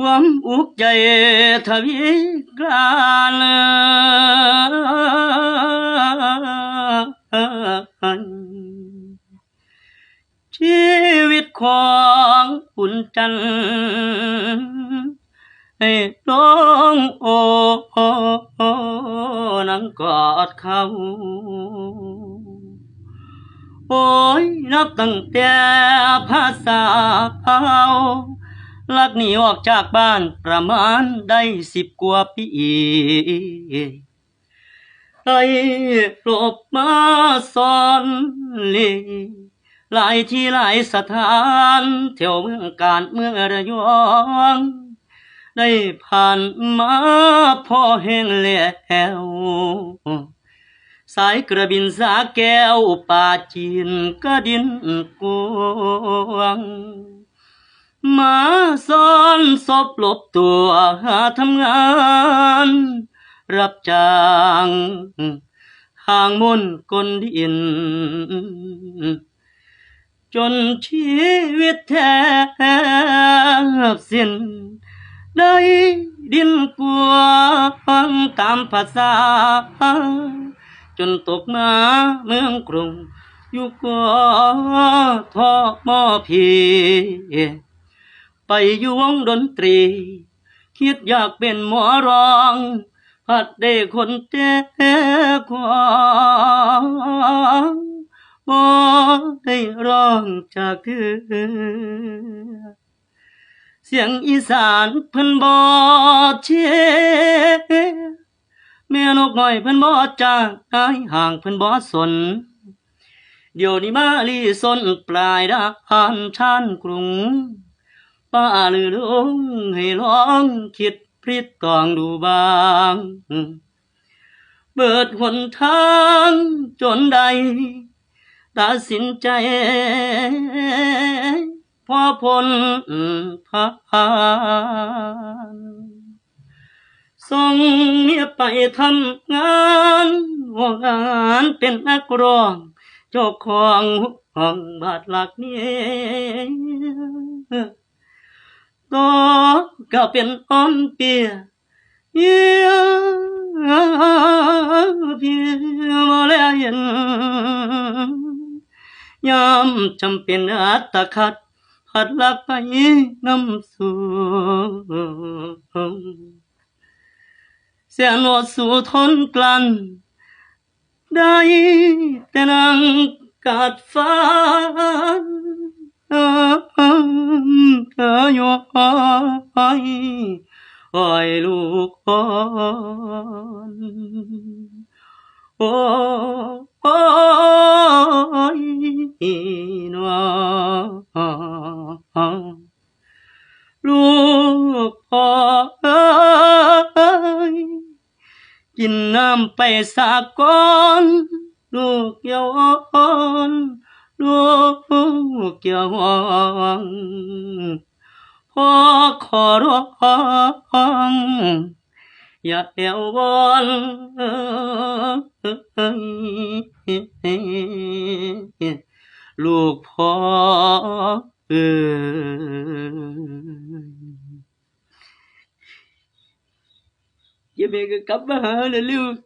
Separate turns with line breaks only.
ความอุกใจทวีกลานชีวิตของอุ่นจันทร์ให้น้องโอนังกอดเขาโอ้ยนับตั้งแต่ภาษาเอา ลักหนีออกจากบ้านประมาณได้สิบกว่าปีไอ้หลบมาซ่อนเลหลายที่หลายสถานแถวเมืองการเมืองระยอง ได้ผ่านมาพอแห้งแล้วสายกระบินสาแก้วป่าจีนก็ดินกวง มาซ่อนศพหลบตัวหาทำงาน รับจ้างทางมนต์กลดิน จนชีวิตแทบสิ้นได้ดินกวางตามภาษา จนตกมาเมืองกรุงอยู่ก็ทอมอพี ไปอยู่วงดนตรี คิดอยากเป็นหมอร้องพัดได้คนเจ้ควางบ่ได้ร้องจากเธอเสียงอีสานเพิ่นบอเชแม่นกน้อยเพิ่นบอจ้างนายห่างเพิ่นบอสน เดี๋ยวนี้มาลีสนปลายดานชานกรุง ป้าลือลงให้ลองคิดพริดตองดูบ้างเปิดหนทางจนใดตัดสินใจพอพ้นผ่านส่งเมียไปทำงานว่างานเป็นนักร้องเจ้าของห้องบาทหลักนี้ ก็ก็เป็นอ้อมเปียเยี่ยพียมาแล้วเห็นยามจำเป็นอัตคัดพัดลักไปน้ำสู่เสียนวดสู่ทนกลั้นได้แต่นังกัดฟัน เธออยู่อ้อยอ้อยลูกอ่อนโอ้ยนอลูกพ่อเอ้ยกินน้ำไปสากก้อน ลูกเยาวอ่อนลูก เยวอ่อนพ่อขอร้องอย่าแอววอนลูกพ่อเออย่าเบกกลับมาหาเลยลูก